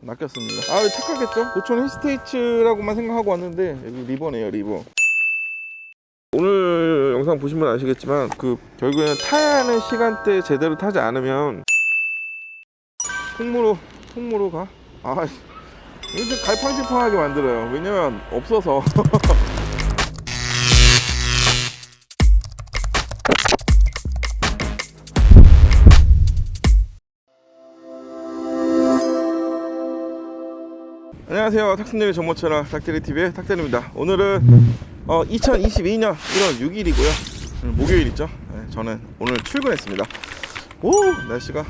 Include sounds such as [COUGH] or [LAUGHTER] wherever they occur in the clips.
낚였습니다. 아 착하겠죠? 고촌 힐스테이츠라고만 생각하고 왔는데 여기 리버네요 리버. 오늘 영상 보시면 아시겠지만 그 결국에는 타야 하는 시간대 제대로 타지 않으면 통무로 통무로 가? 아좀 갈팡질팡하게 만들어요. 왜냐면 없어서. [LAUGHS] 안녕하세요. 탁순님의 정보 채널 탁테리TV의 탁테리입니다. 오늘은 어, 2022년 1월 6일이고요. 오늘 목요일이죠. 네, 저는 오늘 출근했습니다. 오 날씨가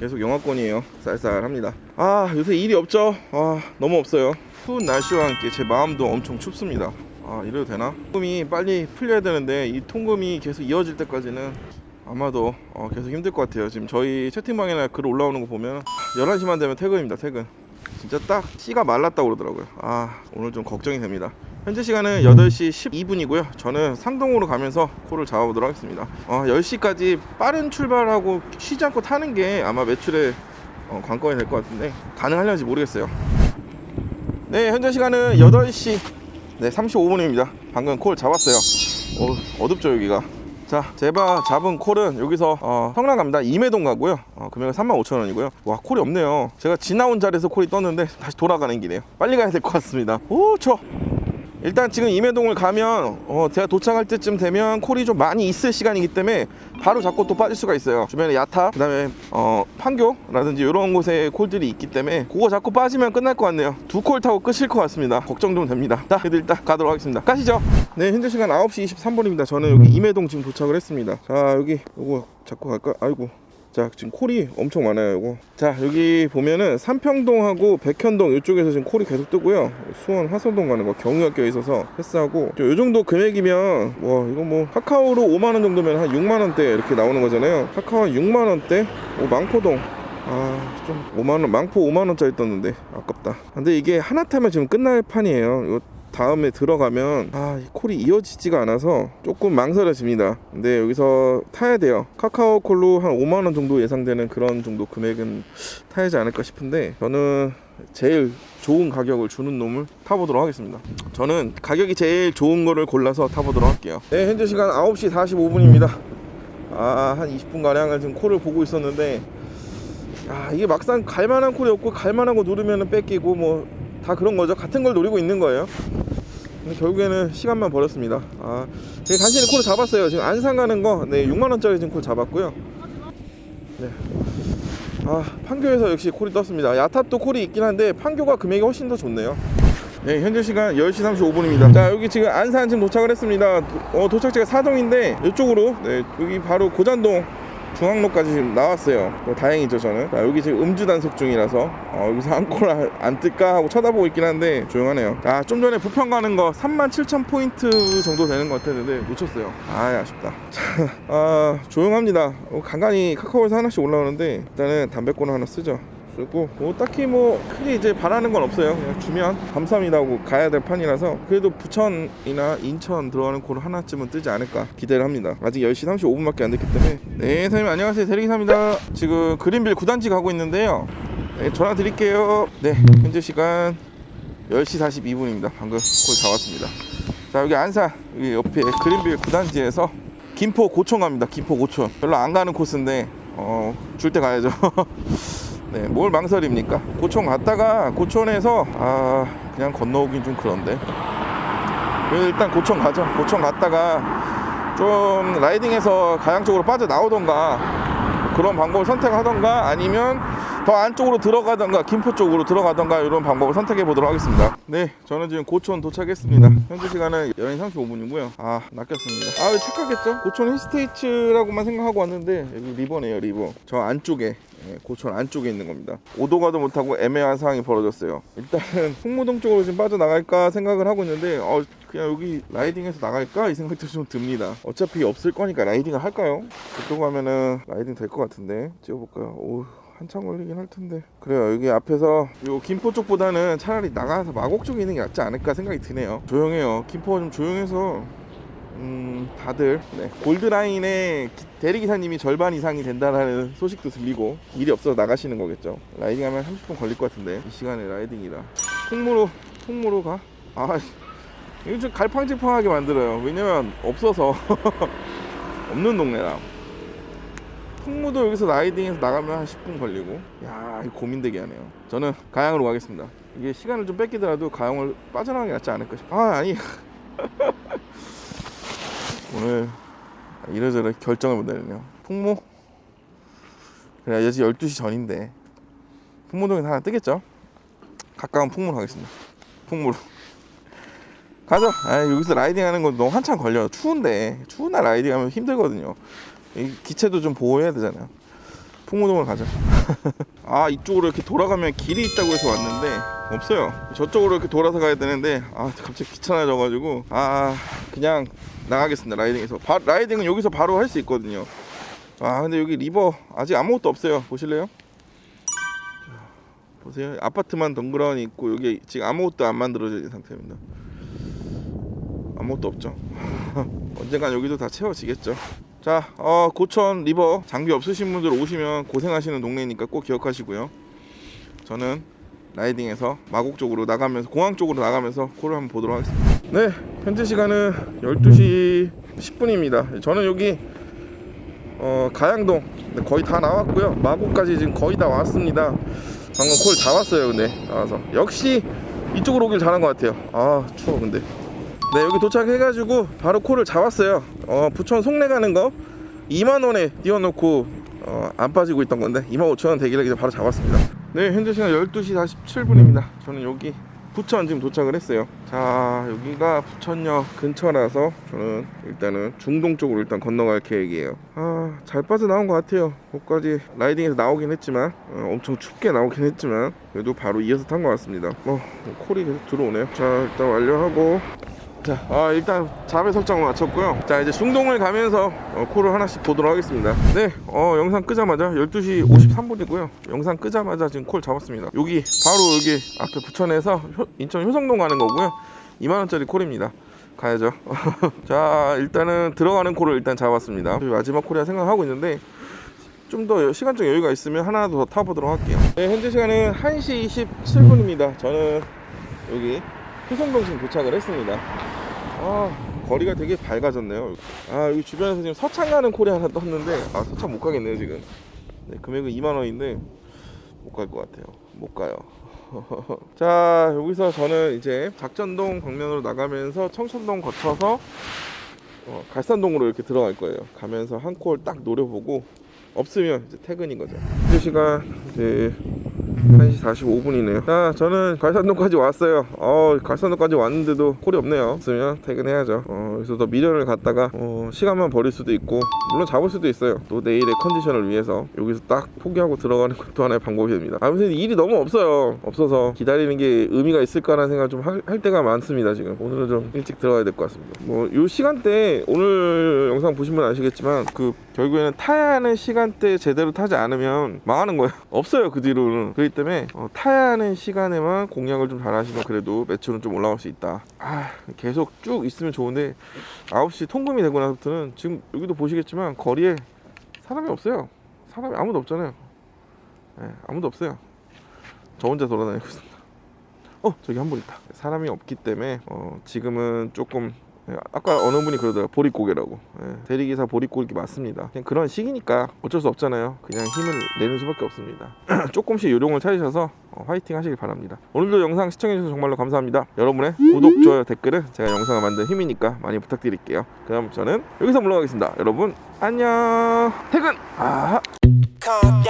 계속 영하권이에요. 쌀쌀합니다. 아 요새 일이 없죠. 아 너무 없어요. 추운 날씨와 함께 제 마음도 엄청 춥습니다. 아 이래도 되나? 통금이 빨리 풀려야 되는데 이 통금이 계속 이어질 때까지는 아마도 어, 계속 힘들 것 같아요. 지금 저희 채팅방에나 글 올라오는 거 보면 11시만 되면 퇴근입니다. 퇴근. 진짜 딱 씨가 말랐다고 그러더라고요. 아 오늘 좀 걱정이 됩니다. 현재 시간은 8시 12분이고요. 저는 상동으로 가면서 콜을 잡아보도록 하겠습니다. 어, 10시까지 빠른 출발하고 쉬지 않고 타는 게 아마 매출의 어, 관건이 될 것 같은데 가능하려는지 모르겠어요. 네, 현재 시간은 8시 네, 35분입니다. 방금 콜 잡았어요. 어, 어둡죠 여기가. 자, 제가 잡은 콜은 여기서 어, 성남 갑니다. 임해동 가고요. 어, 금액은 35,000원이고요. 와, 콜이 없네요. 제가 지나온 자리에서 콜이 떴는데 다시 돌아가는 길이에요. 빨리 가야 될 것 같습니다. 오, 추워. 일단 지금 임해동을 가면 어, 제가 도착할 때쯤 되면 콜이 좀 많이 있을 시간이기 때문에 바로 잡고 또 빠질 수가 있어요. 주변에 야타, 그 다음에 어, 판교라든지 이런 곳에 콜들이 있기 때문에 그거 잡고 빠지면 끝날 것 같네요. 두 콜 타고 끝일 것 같습니다. 걱정 좀 됩니다. 자, 그래도 일단 가도록 하겠습니다. 가시죠. 네, 현재 시간 9시 23분입니다. 저는 여기 임해동 지금 도착을 했습니다. 자, 여기 요거 잡고 갈까? 아이고. 자 지금 콜이 엄청 많아요 이거. 자 여기 보면은 삼평동하고 백현동 이쪽에서 지금 콜이 계속 뜨고요. 수원 화성동 가는 거 경유학교에 있어서 패스하고. 요 정도 금액이면 와 이거 뭐 카카오로 5만원 정도면 한 6만원대 이렇게 나오는 거잖아요. 카카오 6만원대? 오 망포동. 아좀 5만원 망포 5만원짜리 떴는데 아깝다. 근데 이게 하나 타면 지금 끝날 판이에요. 이거 다음에 들어가면 아, 이 콜이 이어지지가 않아서 조금 망설여집니다. 근데 여기서 타야 돼요. 카카오 콜로 한 5만 원 정도 예상되는 그런 정도 금액은 타야지 않을까 싶은데 저는 제일 좋은 가격을 주는 놈을 타보도록 하겠습니다. 저는 가격이 제일 좋은 거를 골라서 타보도록 할게요. 네, 현재 시간 9시 45분입니다. 아, 한 20분 가량을 지금 콜을 보고 있었는데 아, 이게 막상 갈만한 콜이 없고 갈만한 거 누르면은 뺏기고 뭐 다 그런 거죠. 같은 걸 노리고 있는 거예요. 결국에는 시간만 버렸습니다. 아, 간신히 콜을 잡았어요. 지금 안산 가는 거, 네, 6만 원짜리 지금 콜 잡았고요. 네. 아, 판교에서 역시 콜이 떴습니다. 야탑도 콜이 있긴 한데 판교가 금액이 훨씬 더 좋네요. 네, 현재 시간 10시 35분입니다. 자, 여기 지금 안산 지금 도착을 했습니다. 도, 어, 도착지가 사동인데 이쪽으로 네, 여기 바로 고잔동 중앙로까지 나왔어요. 뭐 다행이죠 저는. 자, 여기 지금 음주 단속 중이라서 어, 여기서 한콜 안 뜰까 하고 쳐다보고 있긴 한데 조용하네요. 아, 좀 전에 부평 가는 거 37,000포인트 정도 되는 것 같았는데 놓쳤어요. 아, 아쉽다. [LAUGHS] 자, 아, 조용합니다. 어, 간간히 카카오에서 하나씩 올라오는데 일단은 담배꼬는 하나 쓰죠. 쓰고 뭐 딱히 뭐 크게 이제 바라는 건 없어요. 그냥 주면 감사합니다 하고 가야 될 판이라서 그래도 부천이나 인천 들어가는 콜 하나쯤은 뜨지 않을까 기대를 합니다. 아직 10시 35분밖에 안 됐기 때문에 네 선생님 안녕하세요 대리기사입니다. 지금 그린빌 9단지 가고 있는데요. 네, 전화 드릴게요. 네 현재 시간 10시 42분입니다. 방금 콜 잡았습니다. 자 여기 안산 여기 옆에 그린빌 9단지에서 김포 고촌 갑니다. 김포 고촌 별로 안 가는 코스인데 어, 줄 때 가야죠. [LAUGHS] 네, 뭘 망설입니까? 고촌 갔다가 고촌에서 아 그냥 건너오긴 좀 그런데 일단 고촌 가죠. 고촌 갔다가 좀 라이딩해서 가양 쪽으로 빠져 나오던가 그런 방법을 선택하던가 아니면 더 안쪽으로 들어가던가 김포 쪽으로 들어가던가 이런 방법을 선택해 보도록 하겠습니다. 네, 저는 지금 고촌 도착했습니다. 현재 시간은 11시 35분이고요. 아, 낚였습니다. 아, 착하겠죠? 고촌 힐스테이츠라고만 생각하고 왔는데 여기 리버네요, 리버. 저 안쪽에 예, 고촌 안쪽에 있는 겁니다. 오도 가도 못하고 애매한 상황이 벌어졌어요. 일단은 홍무동 쪽으로 지금 빠져나갈까 생각을 하고 있는데 어, 그냥 여기 라이딩해서 나갈까 이 생각도 좀 듭니다. 어차피 없을 거니까 라이딩을 할까요? 그쪽 가면은 라이딩 될 것 같은데 찍어볼까요? 오. 한참 걸리긴 할 텐데 그래요 여기 앞에서 요 김포 쪽보다는 차라리 나가서 마곡 쪽에 있는 게 낫지 않을까 생각이 드네요 조용해요 김포가 좀 조용해서 음, 다들 네, 골드라인에 기- 대리기사님이 절반 이상이 된다는 소식도 들리고 일이 없어서 나가시는 거겠죠. 라이딩 하면 30분 걸릴 것 같은데 이 시간에 라이딩이라 풍무로 풍무로 가? 아 이거 좀 갈팡질팡하게 만들어요. 왜냐면 없어서 [LAUGHS] 없는 동네라. 풍무도 여기서 라이딩해서 나가면 한 10분 걸리고. 야 고민되게 하네요. 저는 가양으로 가겠습니다. 이게 시간을 좀 뺏기더라도 가양을 빠져나가는 게 낫지 않을까 싶어 아 아니. [LAUGHS] 오늘 이러저러 결정을 못 내리네요. 풍무? 그래 아직 12시 전인데 풍무동에서 하나 뜨겠죠? 가까운 풍무로 가겠습니다. 풍무로. 가죠 아 여기서 라이딩 하는 건 너무 한참 걸려요. 추운데. 추운 날 라이딩 하면 힘들거든요 이 기체도 좀 보호해야 되잖아요. 풍무동을 가자. [LAUGHS] 아 이쪽으로 이렇게 돌아가면 길이 있다고 해서 왔는데 없어요. 저쪽으로 이렇게 돌아서 가야 되는데 아 갑자기 귀찮아져 가지고 아 그냥 나가겠습니다 라이딩에서. 바, 라이딩은 여기서 바로 할 수 있거든요. 아 근데 여기 리버 아직 아무것도 없어요. 보실래요? 자, 보세요. 아파트만 덩그러니 있고 여기 지금 아무것도 안 만들어져 있는 상태입니다. 아무것도 없죠. [LAUGHS] 언젠간 여기도 다 채워지겠죠. 자, 어, 고천 리버 장비 없으신 분들 오시면 고생하시는 동네니까 꼭 기억하시고요. 저는 라이딩에서 마곡 쪽으로 나가면서 공항 쪽으로 나가면서 코를 한번 보도록 하겠습니다. 네, 현재 시간은 12시 10분입니다. 저는 여기 어, 가양동 네, 거의 다 나왔고요. 마곡까지 지금 거의 다 왔습니다. 방금 콜 다 왔어요. 근데 나와서 역시 이쪽으로 오길 잘한 것 같아요. 아 추워 근데. 네 여기 도착해가지고 바로 콜을 잡았어요. 어 부천 송내 가는 거 2만원에 띄워놓고 어, 안 빠지고 있던 건데 2만 5천원 대기를 바로 잡았습니다. 네 현재 시간 12시 47분입니다. 저는 여기 부천 지금 도착을 했어요. 자 여기가 부천역 근처라서 저는 일단은 중동 쪽으로 일단 건너갈 계획이에요. 아잘 빠져나온 것 같아요. 거기까지 라이딩에서 나오긴 했지만 어, 엄청 춥게 나오긴 했지만 그래도 바로 이어서 탄 것 같습니다. 뭐 콜이 계속 들어오네요. 자 일단 완료하고 자, 아, 일단 자매 설정을 마쳤고요. 자, 이제 중동을 가면서 어, 콜을 하나씩 보도록 하겠습니다. 네, 어, 영상 끄자마자 12시 53분이고요. 영상 끄자마자 지금 콜 잡았습니다. 여기 바로 여기 앞에 부천에서 효- 인천 효성동 가는 거고요. 2만 원짜리 콜입니다. 가야죠. [LAUGHS] 자, 일단은 들어가는 콜을 일단 잡았습니다. 마지막 콜이라 생각하고 있는데 좀더 시간적 여유가 있으면 하나 더 타보도록 할게요. 네, 현재 시간은 1시 27분입니다. 저는 여기 효성동 지금 도착을 했습니다. 아 거리가 되게 밝아졌네요. 아 여기 주변에서 지금 서창 가는 콜이 하나 떴는데 아 서창 못 가겠네요 지금. 네, 금액은 2만 원인데 못 갈 것 같아요. 못 가요. [LAUGHS] 자 여기서 저는 이제 작전동 방면으로 나가면서 청천동 거쳐서 어, 갈산동으로 이렇게 들어갈 거예요. 가면서 한 콜 딱 노려보고 없으면 이제 퇴근인 거죠. 현재 시간 이제 1시 45분이네요. 자, 저는 갈산동까지 왔어요. 어, 갈산동까지 왔는데도 콜이 없네요. 없으면 퇴근해야죠. 어, 그래서 더 미련을 갖다가 어, 시간만 버릴 수도 있고 물론 잡을 수도 있어요. 또 내일의 컨디션을 위해서 여기서 딱 포기하고 들어가는 것도 하나의 방법이 됩니다. 아무튼 일이 너무 없어요. 없어서 기다리는 게 의미가 있을까라는 생각을 좀 할 때가 많습니다. 지금 오늘은 좀 일찍 들어가야 될 것 같습니다. 뭐 요 시간대 오늘 영상 보시면 아시겠지만 그 결국에는 타야 하는 시간대 제대로 타지 않으면 망하는 거예요. [LAUGHS] 없어요 그 뒤로는. 그렇기 때문에 어, 타야 하는 시간에만 공략을 좀 잘하시면 그래도 매출은 좀 올라갈 수 있다. 아 계속 쭉 있으면 좋은데 9시 통금이 되고 나서부터는 지금 여기도 보시겠지만 거리에 사람이 없어요. 사람이 아무도 없잖아요. 예, 아무도 없어요. 저 혼자 돌아다니고 있습니다. 어 저기 한 분 있다. 사람이 없기 때문에 어, 지금은 조금 예, 아까 어느 분이 그러더라고요. 보릿고개라고. 예, 대리기사 보릿고개 맞습니다. 그냥 그런 시기니까 어쩔 수 없잖아요. 그냥 힘을 내는 수밖에 없습니다. [CLEARS THROAT] 조금씩 요령을 찾으셔서 어, 화이팅 하시길 바랍니다. 오늘도 영상 시청해주셔서 정말로 감사합니다. 여러분의 구독, 좋아요, 댓글은 제가 영상을 만든 힘이니까 많이 부탁드릴게요. 그럼 저는 여기서 물러가겠습니다. 여러분 안녕! 퇴근! 아 Calm